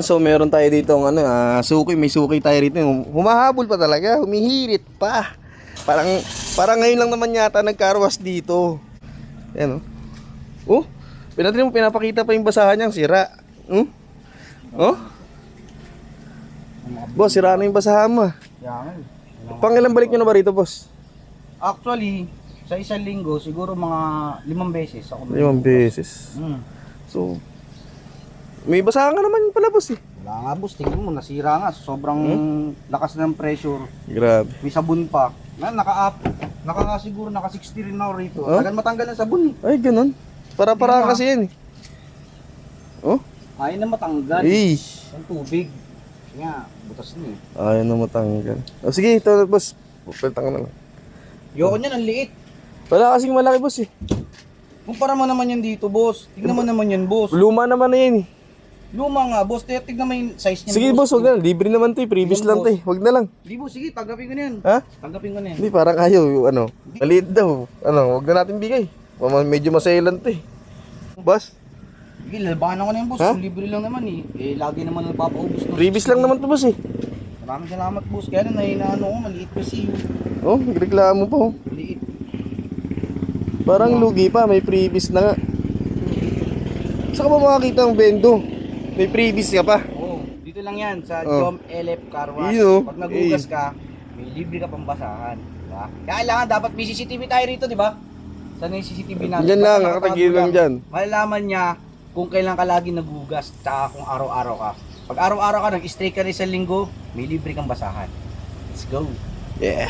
So meron tayo dito ng ano, ah, suki, may suki tayo rito. Humahabol pa talaga, humihirit pa. Parang parang ngayon lang naman yata nagkarwas dito. Ayan oh. Oh, pinatrin mo pinapakita pa yung basahan niyang sira. Hmm? Oh? Boss, sira na yung basahan mo. ah. Yan. Pangilang balik nyo na ba rito, boss? Actually, sa isang linggo, siguro mga limang beses ako. Limang beses. Hmm. So, may basahan ka naman pala, boss eh. Wala nga boss, tingnan mo, nasira nga. Sobrang lakas ng pressure. Grabe. May sabon pa. Na, naka-up. Naka siguro naka 60 rin ako rito. Huh? Tagal matanggal ng sabon eh. Ay, ganun. Para-para Hindi na. kasi yan eh. Oh? Ayaw na matanggal. Eh. Ang tubig. Nga, butas na eh. Ayaw na matanggal. O sige, ito boss. Pupiltan ka na lang. Yoko niyan, ang liit. Wala kasing malaki boss eh. Kumpara mo naman yan dito, boss. Tignan mo naman yan, boss. Luma naman na yan eh. Luma nga, boss. Tignan tignan mo yung size niya. Sige boss, wag na lang. Libre naman to eh. Previous lang to eh. Wag na lang. Hindi, boss. Sige, tanggapin ko na yan. Ha? Tanggapin ko na yan. Hindi, parang ayaw. yung Ano, maliit daw. Ano, wag na natin bigay. Mama- Medyo masailan to eh. Boss, Sige, lalabanan ko na yan, boss. Ha? Kung libre lang naman eh. Eh, lagi naman nagpapaubos. ng previous lang naman to boss eh. Maraming salamat, boss. Kaya na nahinaano ko, maliit kasi yung Oh, nagreklamo pa oh. maliit. Parang lugi pa, may previous na nga. Saan ka ba makakita ang bendo? May previous ka pa. Oo, dito lang yan sa Oh. Jom LF Car Wash. Oh. Pag nagugas ka, may libre ka pang basahan. Diba? Kailangan dapat may CCTV tayo rito, di ba? Saan yung CCTV natin? Diyan lang, nakatagil lang dyan. Malalaman niya kung kailan ka lagi nagugas, tsaka kung araw-araw ka. Pag araw-araw ka, nag-stray ka rin sa linggo, may libre kang basahan. Let's go. Yeah.